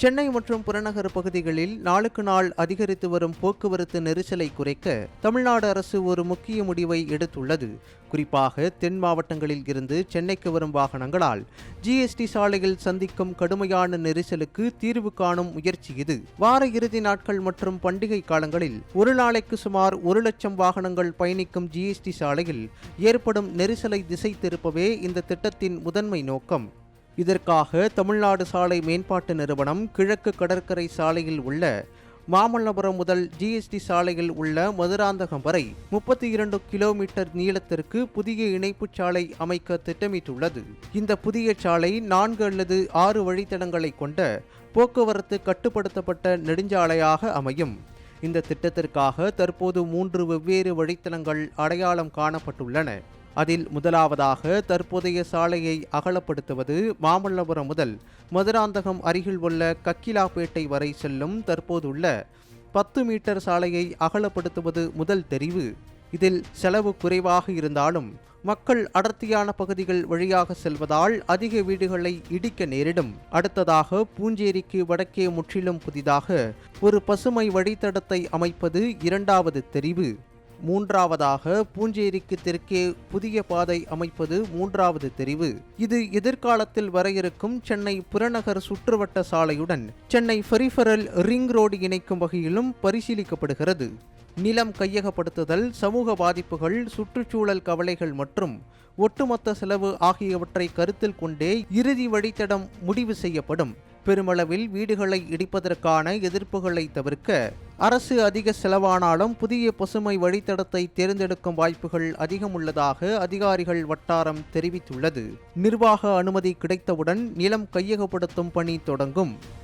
சென்னை மற்றும் புறநகர் பகுதிகளில் நாளுக்கு நாள் அதிகரித்து வரும் போக்குவரத்து நெரிசலை குறைக்க தமிழ்நாடு அரசு ஒரு முக்கிய முடிவை எடுத்துள்ளது. குறிப்பாக தென் மாவட்டங்களில் இருந்து சென்னைக்கு வரும் வாகனங்களால் ஜிஎஸ்டி சாலையில் சந்திக்கும் கடுமையான நெரிசலுக்கு தீர்வு காணும் முயற்சி இது. வார இறுதி நாட்கள் மற்றும் பண்டிகை காலங்களில் ஒரு நாளைக்கு சுமார் ஒரு லட்சம் வாகனங்கள் பயணிக்கும் ஜிஎஸ்டி சாலையில் ஏற்படும் நெரிசலை திசை திருப்பவே இந்த திட்டத்தின் முதன்மை நோக்கம். இதற்காக தமிழ்நாடு சாலை மேம்பாட்டு நிறுவனம் கிழக்கு கடற்கரை சாலையில் உள்ள மாமல்லபுரம் முதல் ஜிஎஸ்டி சாலையில் உள்ள மதுராந்தகம் வரை முப்பத்தி இரண்டு கிலோமீட்டர் நீளத்திற்கு புதிய இணைப்புச் சாலை அமைக்க திட்டமிட்டுள்ளது. இந்த புதிய சாலை நான்கு அல்லது ஆறு வழித்தடங்களை கொண்ட போக்குவரத்து கட்டுப்படுத்தப்பட்ட நெடுஞ்சாலையாக அமையும். இந்த திட்டத்திற்காக தற்போது மூன்று வெவ்வேறு வழித்தடங்கள் அடையாளம் காணப்பட்டுள்ளன. அதில் முதலாவதாக தற்போதைய சாலையை அகலப்படுத்துவது மாமல்லபுரம் முதல் மதுராந்தகம் அருகில் உள்ள கக்கிலாப்பேட்டை வரை செல்லும் தற்போதுள்ள பத்து மீட்டர் சாலையை அகலப்படுத்துவது முதல் தெரிவு. இதில் செலவு குறைவாக இருந்தாலும் மக்கள் அடர்த்தியான பகுதிகள் வழியாக செல்வதால் அதிக வீடுகளை இடிக்க நேரிடும். அடுத்ததாக பூஞ்சேரிக்கு வடக்கே முற்றிலும் புதிதாக ஒரு பசுமை வழித்தடத்தை அமைப்பது இரண்டாவது தெரிவு. மூன்றாவதாக பூஞ்சேரிக்கு தெற்கே புதிய பாதை அமைப்பது மூன்றாவது தெரிவு. இது எதிர்காலத்தில் வர இருக்கும் சென்னை புறநகர் சுற்றுவட்ட சாலையுடன் சென்னை பெரிஃபரல் ரிங் ரோடு இணைக்கும் வகையிலும் பரிசீலிக்கப்படுகிறது. நிலம் கையகப்படுத்துதல் சமூக பாதிப்புகள் சுற்றுச்சூழல் கவலைகள் மற்றும் ஒட்டுமொத்த செலவு ஆகியவற்றை கருத்தில் கொண்டே இறுதி வழித்தடம் முடிவு செய்யப்படும். பெருமளவில் வீடுகளை இடிப்பதற்கான எதிர்ப்புகளை தவிர்க்க அரசு அதிக செலவானாலும் புதிய பசுமை வழித்தடத்தை தேர்ந்தெடுக்கும் வாய்ப்புகள் அதிகம் உள்ளதாக அதிகாரிகள் வட்டாரம் தெரிவித்துள்ளது. நிர்வாக அனுமதி கிடைத்தவுடன் நிலம் கையகப்படுத்தும் பணி தொடங்கும்.